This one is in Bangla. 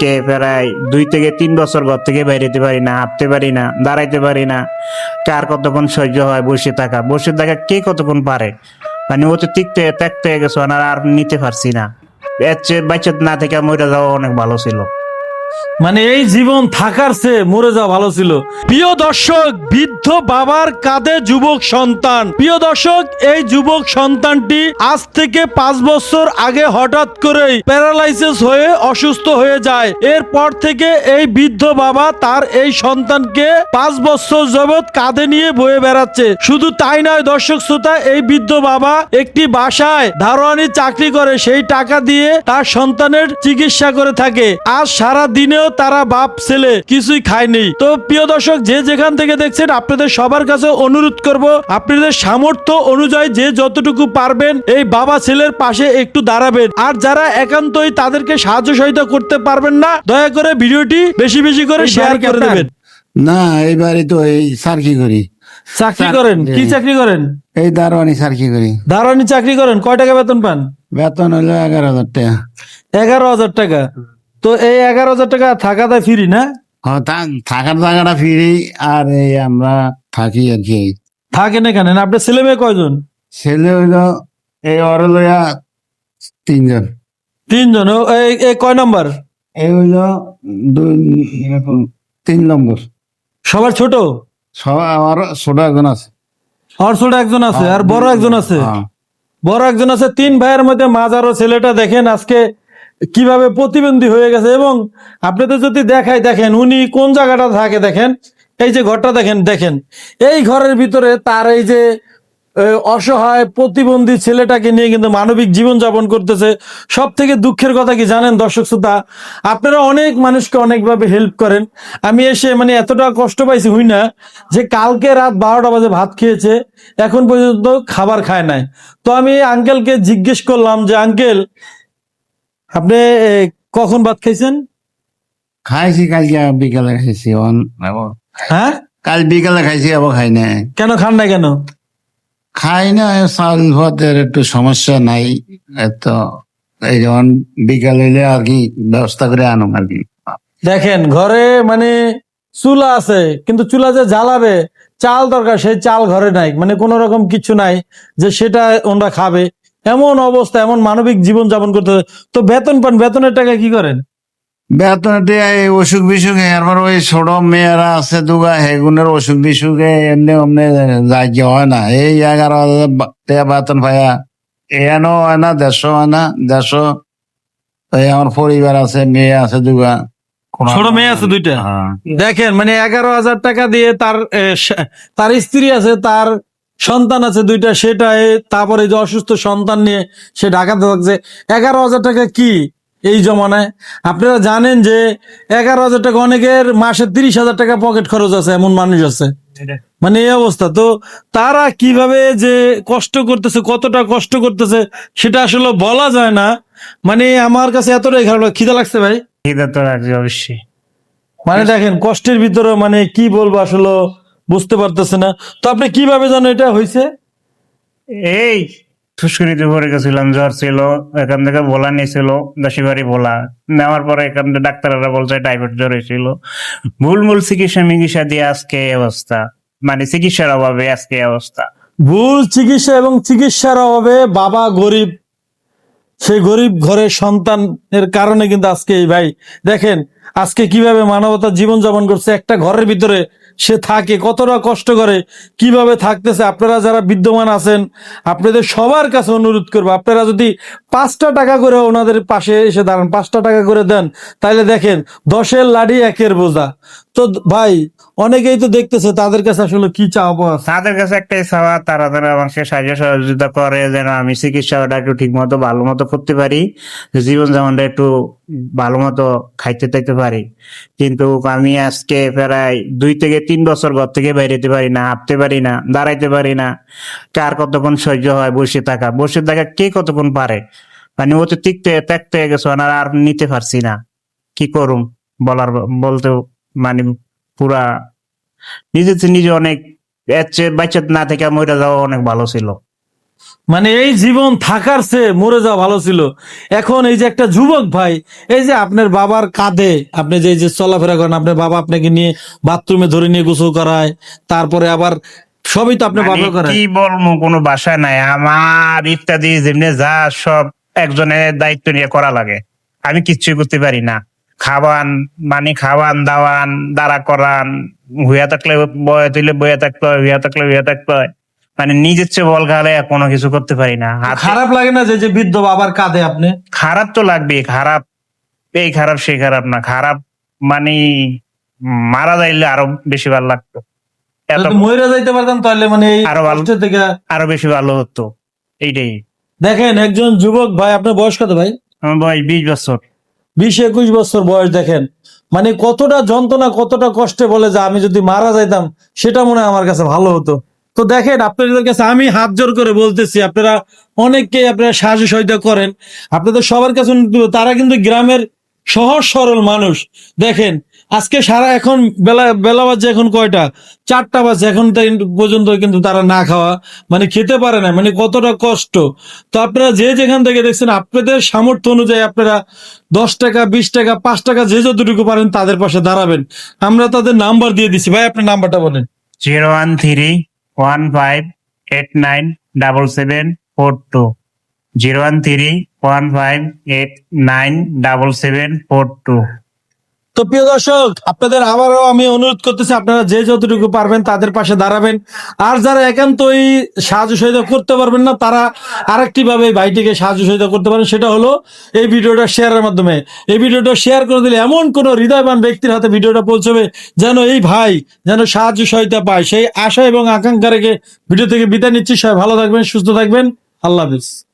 আজকে প্রায় দুই থেকে তিন বছর ঘর থেকে বেরোতে পারি না, হাঁটতে পারি না, দাঁড়াইতে পারি না। কার কতক্ষণ সহ্য হয় বসে থাকা? বসে থাকা কে কতক্ষণ পারে? মানে ও তো তিকতে ত্যাগতে গেছো আর নিতে পারছি না। এর চেয়ে বাচ্চা না থেকে মরে যাওয়া অনেক ভালো ছিল। মানে এই জীবন থাকার চেয়ে মরে যাওয়া ভালো ছিল। প্রিয় দর্শক, বৃদ্ধ বাবার কাঁধে যুবক সন্তান। প্রিয় দর্শক, এই যুবক সন্তানটি আজ থেকে পাঁচ বছর আগে হঠাৎ করেই প্যারালাইসিস হয়ে অসুস্থ হয়ে যায়। এরপর থেকে এই বৃদ্ধ বাবা তার এই সন্তানকে পাঁচ বছর যাবৎ কাঁধে নিয়ে বয়ে বেড়াচ্ছে। শুধু তাই নয়, দর্শক শ্রোতা, এই বৃদ্ধ বাবা একটি বাসায় দারোয়ানি চাকরি করে। সেই টাকা দিয়ে তার সন্তানের চিকিৎসা করে থাকে। আজ সারা দিনেও তারা বাপ ছেলে কিছুই খায়নি। তো প্রিয় দর্শক যে যেখান থেকে দেখছেন আপনাদের সবার কাছে অনুরোধ করব আপনাদের সামর্থ্য অনুযায়ী যে যতটুকু পারবেন এই বাবা ছেলের পাশে একটু দাঁড়াবেন। আর যারা একান্তই তাদেরকে সাহায্য সহায়তা করতে পারবেন না দয়া করে ভিডিওটি বেশি বেশি করে শেয়ার করে দেবেন। না এইবারে তো এই সার্কি করি। চাকরি করেন? কি চাকরি করেন? এই দারোয়ানি সার্কি করি। দারোয়ানি চাকরি করেন? কয় টাকা বেতন পান? বেতন হলো এগারো হাজার টাকা। এগারো হাজার টাকা। তো এই এগারো হাজার টাকা থাকা দেয় ফ্রি না থা- থাকার জায়গাটা ফিরি আর এই আমরা থাকি আর কি। থাকেন এখানে না? আপনার ছেলে মেয়ে কয়জন? ছেলে হইল এই অরলয়া তিনজন। তিনজন। এই এই কয় নাম্বার? এই হইল দুই তিন নম্বর। সবার ছোট? সব আমার ছোট একজন আছে। আর ছোট একজন আছে আর বড় একজন আছে? হ্যাঁ। বড় একজন আছে তিন ভাইয়ের মধ্যে মাজারো ছেলেটা দেখেন আজকে কীভাবে প্রতিবন্ধী হয়ে গেছে এবং আপনাদের যদি দেখাই দেখেন, উনি কোন জায়গাটা থাকে দেখেন, এই যে ঘরটা দেখেন দেখেন, এই ঘরের ভিতরে তার এই যে অসহায় প্রতিবন্ধী ছেলেটাকে নিয়ে কিন্তু মানবিক জীবন যাপন করতেছে। সব থেকে দুঃখের কথা কি জানেন দর্শক শ্রোতা? আপনারা অনেক মানুষকে অনেকভাবে হেল্প করেন। আমি এসে মানে এতটা কষ্ট পাইছি হই না যে কালকে রাত বারোটা বাজে ভাত খেয়েছে, এখন পর্যন্ত খাবার খায় নাই। তো আমি আঙ্কেলকে জিজ্ঞেস করলাম যে আঙ্কেল আপনি কখন ভাত খাইছেন? খাইছি কালকে বিকালে খাইছি হ্যাঁ? কাল বিকালে খাইছি আবার খাই না কেন খান না কেন? খাই না চাউল ভাতের একটু সমস্যা নাই এত এই যেমন বিকাল এলে আর কি ব্যবস্থা করে আনো আর কি। দেখেন ঘরে মানে চুলা আছে কিন্তু চুলা যে জ্বালাবে চাল দরকার সেই চাল ঘরে নাই মানে কোনো রকম কিছু নাই যে সেটা ওনারা খাবে। এমন অবস্থা এমন মানবিক জীবন যাপন করতে। তো বেতন পান বেতনের টাকা কি করেন বেতন এই অসুখ বিসুখে এরপর ওই ছোট মেয়েরা আছে দুগা হেগুনের অসুখ বিসুখে এমনি অমনি যাই কি হয় না এই এগারো হাজার টাকা বেতন ভাইয়া এনো হয় না দেড়শো হয় না দেড়শো আমার পরিবার আছে মেয়ে আছে দুগা ছোট মেয়ে আছে দুইটা? হ্যাঁ। দেখেন মানে এগারো হাজার টাকা দিয়ে তার তার স্ত্রী আছে তার সন্তান আছে দুইটা সেটা তারপরে যে অসুস্থ সন্তান নিয়ে সে ঢাকাতে থাকছে এগারো হাজার টাকা কি এই জমানায়? আপনারা জানেন যে এগারো হাজার টাকা অনেকের মাসে তিরিশ হাজার টাকা পকেট খরচ আছে এমন মানুষ আছে। মানে এই অবস্থা। তো তারা কীভাবে যে কষ্ট করতেছে কতটা কষ্ট করতেছে সেটা আসলে বলা যায় না। মানে আমার কাছে এতটাই খারাপ লাগে। খিদা লাগছে ভাই? খিদে তো লাগছে অবশ্যই। মানে দেখেন কষ্টের ভিতরে মানে কি বলব আসলে বুঝতে পারতেছে না। তো আপনি কীভাবে জানো এটা হয়েছে? এই গেছিলাম জ্বর ছিল এখান থেকে নিয়েছিল দশি বাড়ি বলা নেওয়ার পরে এখান থেকে ডাক্তাররা বলছে জ্বর হয়েছিল। ভুল মূল চিকিৎসা মিকিৎসা দিয়ে আজকে এই অবস্থা। মানে চিকিৎসার অভাবে আজকে এই অবস্থা। ভুল চিকিৎসা এবং চিকিৎসার অভাবে বাবা গরিব সেই গরিব ঘরের সন্তানের কারণে কিন্তু আজকে এই ভাই। দেখেন আজকে কীভাবে মানবতার জীবন যাপন করছে একটা ঘরের ভিতরে সে থাকে, কতটা কষ্ট করে, কীভাবে থাকতেছে, আপনারা যারা বিদ্যমান আছেন, আপনাদের সবার কাছে অনুরোধ করব, আপনারা যদি পাঁচটা টাকা করে ওনাদের পাশে এসে দাঁড়ান, পাঁচটা টাকা করে দেন তাহলে দেখেন, দশের লাড়ি একের বোঝা। তো ভাই, অনেকেই তো দেখতেছে তাদের কাছে আসলে কি চাওয়া তাদের কাছে একটাই চাওয়া, তারা যেন আমাকে সাহায্য সহযোগিতা করে, যেন আমি চিকিৎসাটা একটু ঠিক মতো ভালো মতো করতে পারি জীবন যেমনটা একটু ভালো মতো খাইতে থাকতে পারি। কিন্তু আমি আজকে প্রায় দুই থেকে তিন বছর ঘর থেকে বাইরেতে পারি না, হাঁটতে পারি না, দাঁড়াইতে পারি না। কার কতক্ষণ সহ্য হয় বসে থাকা? বসে থাকা কে কতক্ষণ পারে? মানে ও তো তিকতে ত্যাগতে গেছে আর নিতে পারছি না। কি করুম? বলার বলতে মানে পুরা নিজে নিজে অনেক বাচ্চা না থেকে মরে যাওয়া অনেক ভালো ছিল। মানে এই জীবন থাকার চেয়ে মরে যাওয়া ভালো ছিল। এখন এই যে একটা যুবক ভাই এই যে আপনার বাবার কাঁধে আপনি যে যে চলাফেরা করেন আপনার বাবা আপনাকে নিয়ে বাথরুমে ধরে নিয়ে গোসল করায় তারপরে আবার সবই তো আপনার মানে বাবা করে। কি বলব কোনো বাসা নাই। আমার ইত্যাদি যেমনি যা সব একজনের দায়িত্ব নিয়ে করা লাগে। আমি কিচ্ছুই করতে পারি না। খাওয়ান মানে খাওয়ান দাওয়ান দাঁড়া করান হুইয়া থাকলে বয়ে তুলে বয়ে থাকতে হয় হুইয়া থাকলে হুইয়া থাকতে হয়। মানে নিজের চেয়ে বল খালে কোনো কিছু করতে পারি না। খারাপ লাগে না যে যে বৃদ্ধ বাবার কাঁধে আপনি? খারাপ তো লাগবে খারাপ। এই খারাপ সেই খারাপ না। খারাপ মানে মারা যাইলে আরও বেশি ভালো লাগতো। যদি যাইতে পারতাম তাহলে মানে আরও ভালো- থেকে আরও বেশি ভালো হতো। এইটাই। দেখেন একজন যুবক ভাই আপনার বয়স কত ভাই? আমার বয়স বিশ বছর। বিশ একুশ বছর বয়স দেখেন। মানে কতটা যন্ত্রণা, কতটা কষ্টে বলে যে আমি যদি মারা যাইতাম, সেটা মনে আমার কাছে ভালো হতো। তো দেখেন, আপনাদের কাছে আমি হাত জোর করে বলতেছি, আপনারা অনেককে আপনারা সাহায্য সহযোগিতা করেন। আপনাদের সবার কাছে তারা কিন্তু গ্রামের সহজ সরল মানুষ। দেখেন আজকে সারা এখন বেলা বেলা বাজে এখন কয়টা? চারটা বাজে এখন পর্যন্ত কিন্তু তারা না খাওয়া মানে খেতে পারে না মানে কতটা কষ্ট। তো আপনারা যে যেখান থেকে দেখছেন, আপনাদের সামর্থ্য অনুযায়ী আপনারা দশ টাকা, বিশ টাকা, পাঁচ টাকা যে যতটুকু পারেন তাদের পাশে দাঁড়াবেন। আমরা তাদের নাম্বার দিয়ে দিচ্ছি। ভাই, আপনার নাম্বারটা বলেন। Zero one three one five eight nine double seven four two. Zero one three one five eight nine double seven four two. তো প্রিয় দর্শক, আপনাদের আবারও আমি অনুরোধ করতেছি, আপনারা যে যতটুকু পারবেন তাদের পাশে দাঁড়াবেন। আর যারা একান্তই সাহায্য সহায়তা করতে পারবেন না, তারা আরেকটি ভাবে ভাইটিকে সাহায্য সহায়তা করতে পারেন। সেটা হলো, এই ভিডিওটা শেয়ারের মাধ্যমে। এই ভিডিওটা শেয়ার করে দিলে এমন কোন হৃদয়বান ব্যক্তির হাতে ভিডিওটা পৌঁছবে যেন এই ভাই যেন সাহায্য সহায়তা পায়। সেই আশা এবং আকাঙ্ক্ষা রেখে ভিডিও থেকে বিদায় নিচ্ছি। সবাই ভালো থাকবেন, সুস্থ থাকবেন। আল্লাহ হাফিজ।